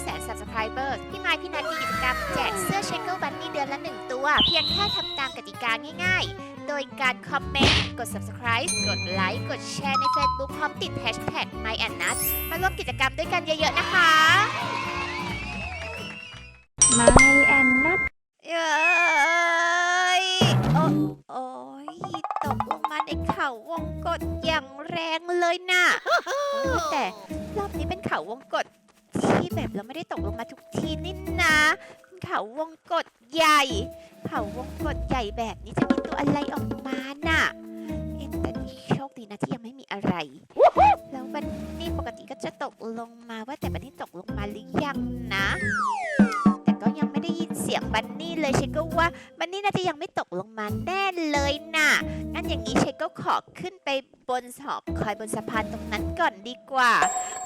9แสน subscriber พี่ไม้พี่นัทมีกิจกรรมแจกเสื้อเชคเกิลบันนี่เดือนละ 1 ตัว เพียงแค่ทำตามกติกาง่ายๆ โดยการคอมเมนต์ กด subscribe กดไลค์กดแชร์ใน Facebook พร้อมติด hashtag my and nut มาร่วมกิจกรรมด้วยกันเยอะๆนะคะไม่แอนนัทเอ้ยโอ้โอ้ยตกลงมาในเขาวงกฏอย่างแรงเลยน่ะโอ้ยแต่รอบนี้เป็นเขาวงกฏ ที่แบบเราไม่ได้ตกลงมาทุกทีนี่นะเขาวงกฏใหญ่ เขาวงกฏใหญ่แบบนี้จะมีตัวอะไรออกมาน่ะเอ๊ะแต่นี่โชคดีนะที่ยังไม่มีอะไร แล้ววันนี้ปกติก็จะตกลงมาว่าแต่วันนี้ตกลงมาหรือยังนะ แต่ก็ยังไม่ได้ยินเสียงบันนี่เลยเชคก็ว่าบันนี่น่าจะยังไม่ตกลงมาแน่เลยน่ะงั้นอย่างนี้เชคก็ขอขึ้นไปบนหอคอยบนสะพานตรงนั้นก่อนดีกว่า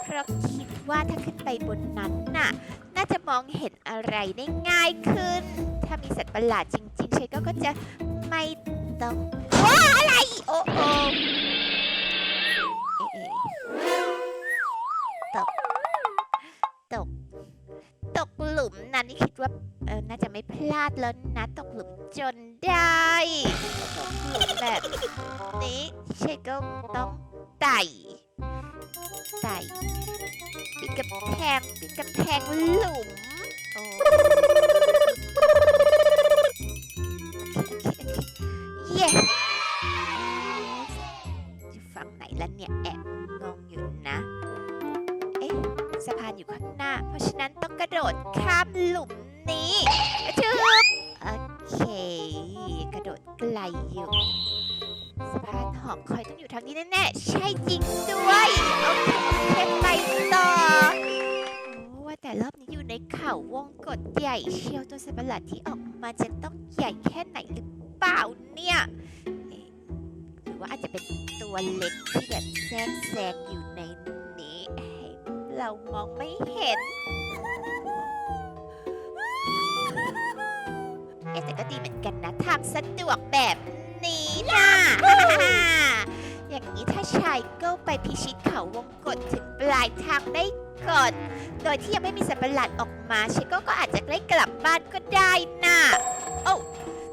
เพราะคิดว่าถ้าขึ้นไปบนนั้นน่ะ น่าจะมองเห็นอะไรได้ง่ายขึ้น ถ้ามีสัตว์ประหลาดจริงๆเชคก็ก็จะไม่ต้องว้าอะไรโอ้โอตก ตก ตกหลุมนั้นนี่คิดว่าเออน่าจะไม่พลาดแล้วนะตกหลุมจนได้ตกหลุมแบบนี้เชคก็ต้องไต่ ไต่ปิดกำแพงปิดกำแพงหลุมโอ้โอเคโอย้อยู่ฝั่งไหนล่ะเนี่ยแอบงงอยู่นะ เอ๊ะสะพานอยู่ข้างหน้า เพราะฉะนั้นต้องกระโดดข้ามหลุมนี้ชึบโอเค กระโดดไกลอยู่ หอคอยต้องอยู่ทางนี้แน่ๆ ใช่จริงด้วยโอเคโอเคไปต่อโอ้ว่าแต่รอบนี้อยู่ในเขาวงกฏใหญ่เชียวตัวสัตว์ประหลาดที่ออกมาจะต้องใหญ่แค่ไหนหรือเปล่าเนี่ยหรือว่าอาจจะเป็นตัวเล็กที่แบบแทรกแซงอยู่ในนี้ให้เรามองไม่เห็นเอ๊ะแต่ก็ดีเหมือนกันนะทางสะดวกแบบนี้นะ อย่างนี้ถ้าชายก็ไปพิชิตเขาวงกฏถึงปลายทางได้ก่อน โดยที่ยังไม่มีสัตว์ประหลาดออกมาเชโก้ก็อาจจะได้กลับบ้านก็ได้นะโอ้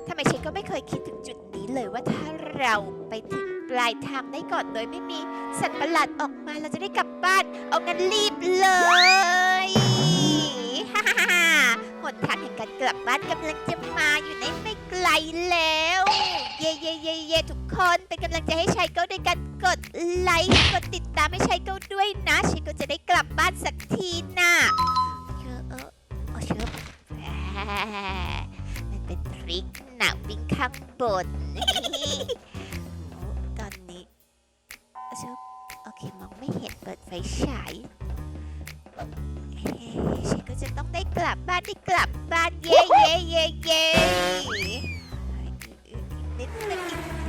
ทำไมเชโก้ไม่เคยคิดถึงจุดนี้เลยว่าถ้าเราไปถึงปลายทางได้ก่อนโดยไม่มีสัตว์ประหลาดออกมาเราจะได้กลับบ้าน เอางั้นรีบเลยฮ่าฮ่าฮ่าหนทางแห่งการกลับบ้านกำลังจะมาอยู่ในไม่ไกลแล้ว เย่เย่เย่เย่ทุกคนเป็นกำลังใจให้ชัยเก้าด้วยกันกดไลค์กดติดตามให้ชัยเก้าด้วยนะชัยเก้าจะได้กลับบ้านสักทีน่ะเชอเออเอเชอแหมมันเป็นทริคหนาวิ่งข้างบนโอตอนนี้เชอโอเคมองไม่เห็นเปิดไฟฉายเฮ้ฉันก็จะต้องได้กลับบ้านได้กลับบ้านเย่เย่เย่เย่ นิดนึง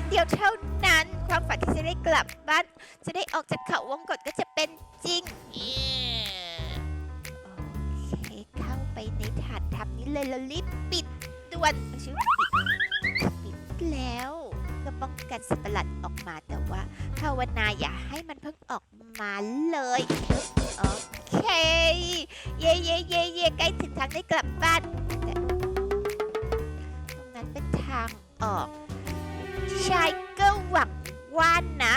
เดียวเท่านั้น ความฝันที่จะได้กลับบ้าน จะได้ออกจากเขาวงกฏก็จะเป็นจริงโอเคเข้าไปในฐานทัพนี้เลยแล้วรีบปิดด่วนชื่อปิดปิดแล้วก็ป้องกันสัตว์ประหลาดออกมาแต่ว่าภาวนาอย่าให้มันเพิ่งออกมาเลยโอเค เย่เย่เย่เย่ใกล้ถึงทางได้กลับบ้านตรงนั้นเป็นทางออก ชายก็หวังว่านะ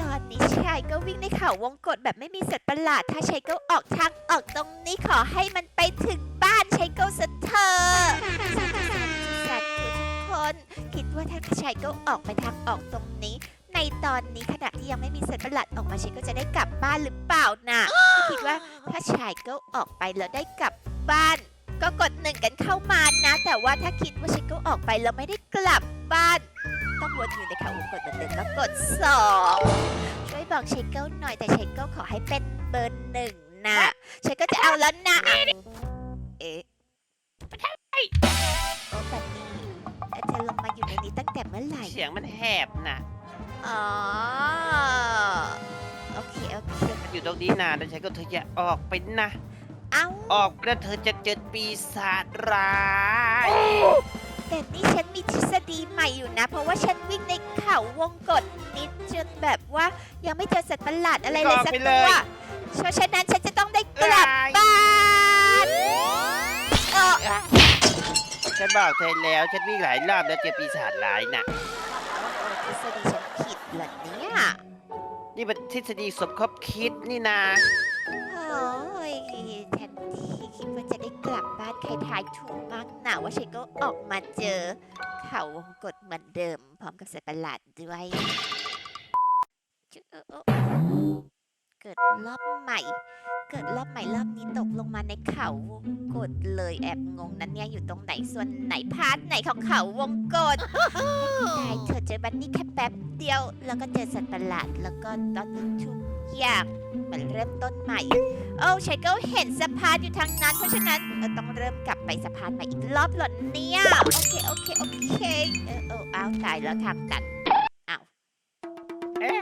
ตอนนี้ชายก็วิ่งในเขาวงกฏแบบไม่มีสัตว์ประหลาด ถ้าชายก็ออกทางออกตรงนี้ขอให้มันไปถึงบ้านชายก็สะเธอสาธุทุกคนคิดว่าถ้าชายก็ออกไปทางออกตรงนี้ ในตอนนี้ขณะที่ยังไม่มีสัตว์ประหลาดออกมาฉันก็จะได้กลับบ้านหรือเปล่านะคิดว่าถ้าชายก็ออกไปแล้วได้กลับบ้านก็กดหนึ่งกันเข้ามานะ แต่ว่าถ้าคิดว่าฉันก็ออกไปแล้วไม่ได้กลับบ้าน ต้องวนอยู่ในเขาวงกดเหมือนเดิมแล้วกดสองช่วยบอกเชคเกิลหน่อยแต่เชคเกิลขอให้เป็นเบอร์หนึ่งนะเชคเกิลจะเอาแล้วนะ เอ๊ะโอ้บันนี่เธอลงมาอยู่ในนี้ตั้งแต่เมื่อไหร่ เสียงมันแหบนะอ๋อ โอเค โอเคอยู่ตรงนี้นานแล้วฉันก็เธออย่าออกไปนะ เอ้า ออกแล้วเธอจะเจอปีศาจร้าย แต่นี่ฉันมีทฤษฎีใหม่อยู่นะ เพราะว่าฉันวิ่งในเขาวงกฏนิดจนแบบว่ายังไม่เจอสัตว์ประหลาดอะไรเลยสักตัว เพราะฉะนั้นฉันจะต้องได้กลับบ้านเออฉันบอกเธอแล้วฉันวิ่งหลายรอบแล้วเจอปีศาจร้ายน่ะทฤษฎีฉันผิดเหรอเนี่ย นี่เป็นทฤษฎีสมคบคิดนี่นะ ยแทนทีคิดว่าจะได้กลับบ้านใครทายถูกมากหนาว่าฉันก็ออกมาเจอ เขาวงกฏเหมือนเดิม พร้อมกับสัตว์ประหลาดด้วยเออเออเกิดรอบใหม่ เกิดรอบใหม่รอบนี้ตกลงมาในเขาวงกฏเลยแอบงงนั้นเนี่ยอยู่ตรงไหนส่วนไหนพาร์ทไหนของเขาวงกฏได้เธอเจอบันนี่แค่แป๊บเดียว แล้วก็เจอสัตว์ประหลาดแล้วก็ตอนนี้ทุก อย่างมันเริ่มต้นใหม่ โอ้ฉันก็เห็นสะพานอยู่ทางนั้น เพราะฉะนั้นเออต้องเริ่มกลับไปสะพานใหม่อีกรอบเหรอเนี่ย โอเค โอเค โอเค เออเอออ้าวตายแล้วทางตันเอ๊ะ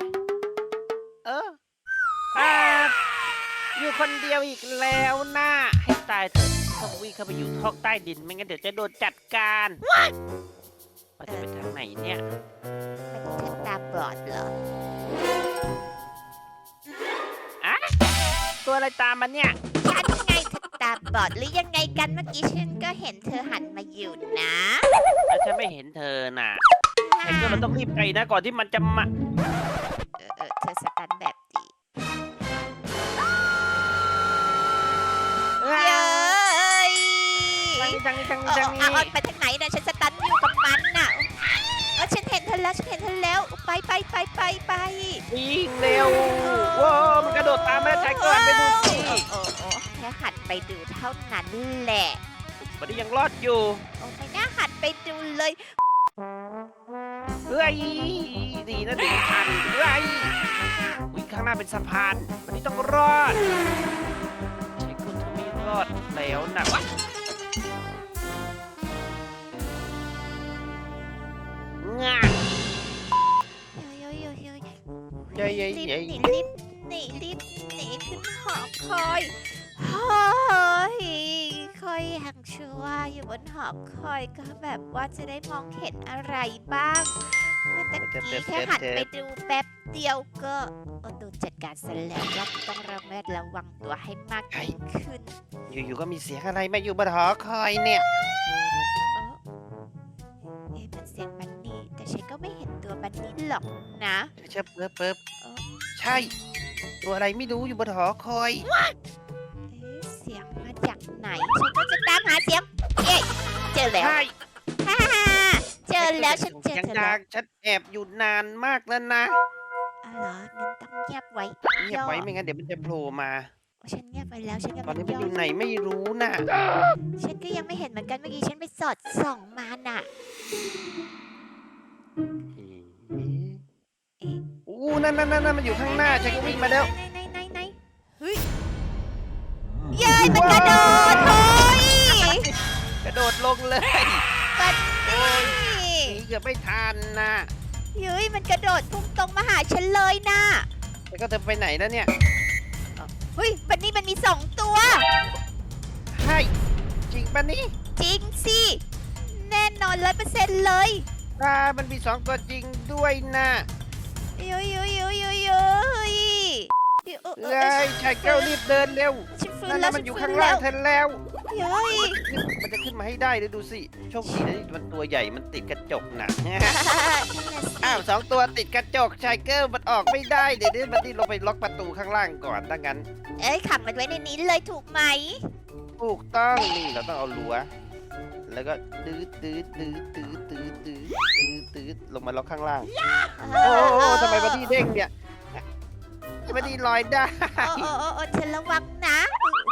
เอออ่าอยู่คนเดียวอีกแล้วนะให้ตายเถอะต้องวิ่งเข้าไปอยู่ท้องใต้ดินไม่งั้นเดี๋ยวจะโดนจัดการว่าจะไปทางไหนเนี่ย มันฉันตาบอดเหรอ อะไรตามมันเนี่ย ฉันไงเธอตาบอดหรือยังไงกันเมื่อกี้ฉันก็เห็นเธอหันมาอยู่นะแต่ฉันไม่เห็นเธอน่ะไอ้ก็เราต้องรีบไปนะก่อนที่มันจะมาเออเออเธอสตันแบบดีเอ้เย้ยยทางนี้ทางนี้เอทางอนี้เอาทางเอานี้ไปทางไหนนะฉันสตันอยู่กับมันน่ะเออฉั นเห็นเธอแล้วฉันเห็นเธอแล้วไปไปไปไปไปวิ่งเร็วว้าวมันกระโดดตามมาแล้วชายก่อนไปดูสิโอ้โอ้แค่หันไปดูเท่านั้นแหละวันนี้ยังรอดอยู่โอ้ไม่น่าหันไปดูเลยเฮ้ยดีนะถึงทันเฮ้ยวิ่งข้างหน้าเป็นสะพานวันนี้ต้องรอดใช่คุณจะไม่รอดแล้วนะวะงา เย้เย้รีบหนีรีบหนีรีบหนีขึ้นหอคอยเฮ้ยคอยยังชัวอยู่บนหอคอยก็แบบว่าจะได้มองเห็นอะไรบ้างเมื่อตะกี้แค่หันไปดูแป๊บเดียวก็โดนจัดการซะแล้วรอบนี้ต้องระแวดระวังตัวให้มากยิ่งขึ้น อยู่ๆก็มีเสียงอะไรมาอยู่บนหอคอยเนี่ยเออเอ๊ะมันเสียงบันนี่แต่ฉันก็ไม่เห็น ตัวบันนี่หรอกนะเชิบเปิบเปิบเออใช่ ตัวอะไรไม่รู้อยู่บนหอคอย เอ๊ะเสียงมาจากไหน ฉันก็จะตามหาเสียงเอ๊ะเจอแล้วใช่ฮ่าฮ่าเจอแล้วฉันเจอยังเธอดัแล้วงฉันแอบอยู่นานมากแล้วนะอ๋อเหรองั้นต้องเงียบไว้เงียบไว้ไม่งั้นเดี๋ยวมันจะโผล่มา ฉันเงียบไว้แล้วฉันตอนกำลังนี้มันย่ออยู่ไหนไม่รู้น่ะฉันก็ยังไม่เห็นเหมือนกันเมื่อกี้ฉันไปสอดส่องมาน่ะเอ๊ะอู้ นั่นนั่นนั่นมันอยู่ข้างหน้าฉันก็วิ่งมาแล้ว ไหนไหนไหนไหนเฮ้ยเย้ยมันกระโดดโอ้ยกระโดดลงเลยบันโอ้ยนี่หนีเกือบไม่ทันนะเฮ้ยมันกระโดดพุ่งตรงมาหาฉันเลยน่ะแล้วก็เธอไปไหนแล้วเนี่ยเฮ้ยบันนี่มันมีสองตัว ใช่จริงปะนี่จริงสิแน่นอนร้อยเปอร์เซ็นต์เลยอ่ามันมีสองตัวจริงด้วยนะ ยุยยุยยุยยุยยยเลยชายแก้วรีบเดินเร็วนั่นแล้วมันอยู่ข้างล่างเธอแล้ว ยุยมันจะขึ้นมาให้ได้เลยดูสิ โชคดีนะที่มันตัวใหญ่มันติดกระจกน่ะ อ้าวสองตัวติดกระจกชายเกิลมันออกไม่ได้เดี๋ยวนี้มันนี่ลงไปล็อกประตูข้างล่างก่อนถ้างั้น เอ้ยขังมันไว้ในนี้เลยถูกไหม ถูกต้องนี่เราต้องเอาลัว แล้วก็ตื้อตื้อตื้อดื้อดื้อ ลงมาล็อกข้างล่าง โอ้โหทำไมมาที่เด้งเนี่ยทำไมที่ลอยได้ โอ้โอ้โอ้โอ้เธอระวังนะ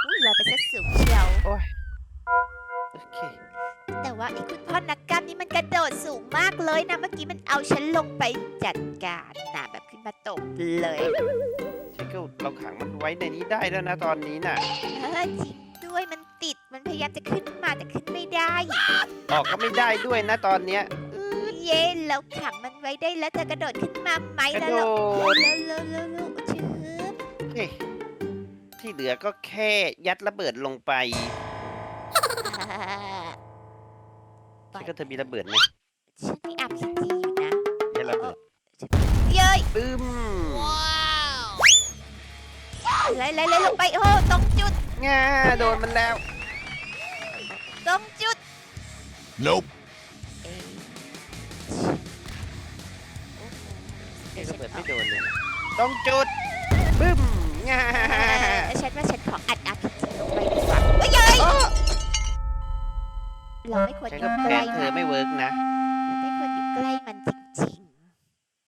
อุ้ยลอยไปซะสูงเชียวโอเคแต่ว่าไอ้คุณพ่อนักกล้ามนี่มันกระโดดสูงมากเลยนะ เมื่อกี้มันเอาฉันลงไปจัดการนะแบบขึ้นมาตบเลยชายเกิลเราขังมันไว้ในนี้ได้แล้วนะตอนนี้น่ะ เออจริงด้วยมันติดมันพยายามจะขึ้นมาแต่ขึ้นไม่ได้ ออกก็ไม่ได้ด้วยนะตอนเนี้ยอือ เย่เราขังมันไว้ได้แล้วเธอกระโดดขึ้นมาไหมกระแล้วโดเราดเร็วเร็วเร็วเร็วชืบโอเคที่เหลือก็แค่ยัดระเบิดลงไปอ่าชายเกิลเธอมีระเบิดไหมฉันมีอาพีจีอยู่นะ ยัดระเบิดเย้ยปึ้มไล่ไล่ไล่ลงไปโอ้ตรงจุดง่าโดนมันแล้ว ตรงจุด Nope. แกเดี๋ยวก็ฉันเปิดขไม่อโดนเลยต้องจุดบึ้มง่าเออฉันว่าฉันขออัด RPG ลงไปดีกว่าเอ้ยเอ้ยเราไม่ควรอฉันยู่ก็ใกแพ้ล้เธมัอนไม่เวิร์กนะ